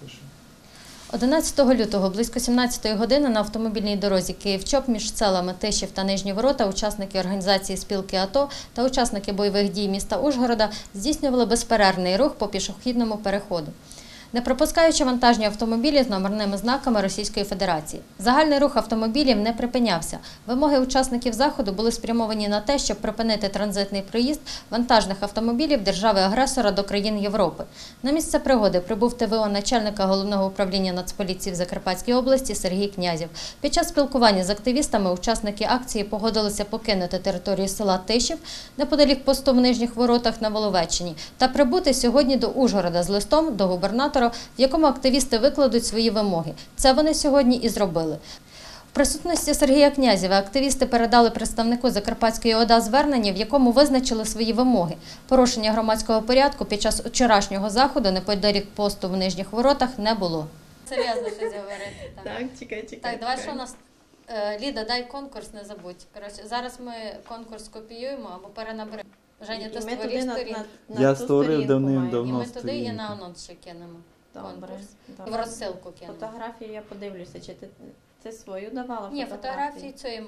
Пише. 11 лютого близько 17 години на автомобільній дорозі Київ-Чоп між селами Тишів та Нижні Ворота учасники організації спілки АТО та учасники бойових дій міста Ужгорода здійснювали безперервний рух по пішохідному переходу. Не пропускаючи вантажні автомобілі з номерними знаками Російської Федерації. Загальний рух автомобілів не припинявся. Вимоги учасників заходу були спрямовані на те, щоб припинити транзитний проїзд вантажних автомобілів держави-агресора до країн Європи. На місце пригоди прибув ТВО начальника головного управління Нацполіції в Закарпатській області Сергій Князів. Під час спілкування з активістами учасники акції погодилися покинути територію села Тишів неподалік посту в нижніх воротах на Воловеччині та прибути сьогодні до Ужгорода з листом до губернатора, в якому активісти викладуть свої вимоги. Це вони сьогодні і зробили. В присутності Сергія Князєва активісти передали представнику Закарпатської ОДА звернення, в якому визначили свої вимоги. Порушення громадського порядку під час вчорашнього заходу неподалік посту в нижніх воротах не було. Серйозно щось говорити. Так, чекай, чекай. Так, давай чекай. що у нас. Е, Ліда, дай конкурс, не забудь. Коротше, зараз ми конкурс копіюємо або перенаберемо. Женя, ти створив сторінку. Я створив давним-давно. І ми туди і на анонс ще кинемо. Добре. в розсилку кинемо. Фотографію я подивлюся, чи ти, ти свою давала Ні, фотографії цієї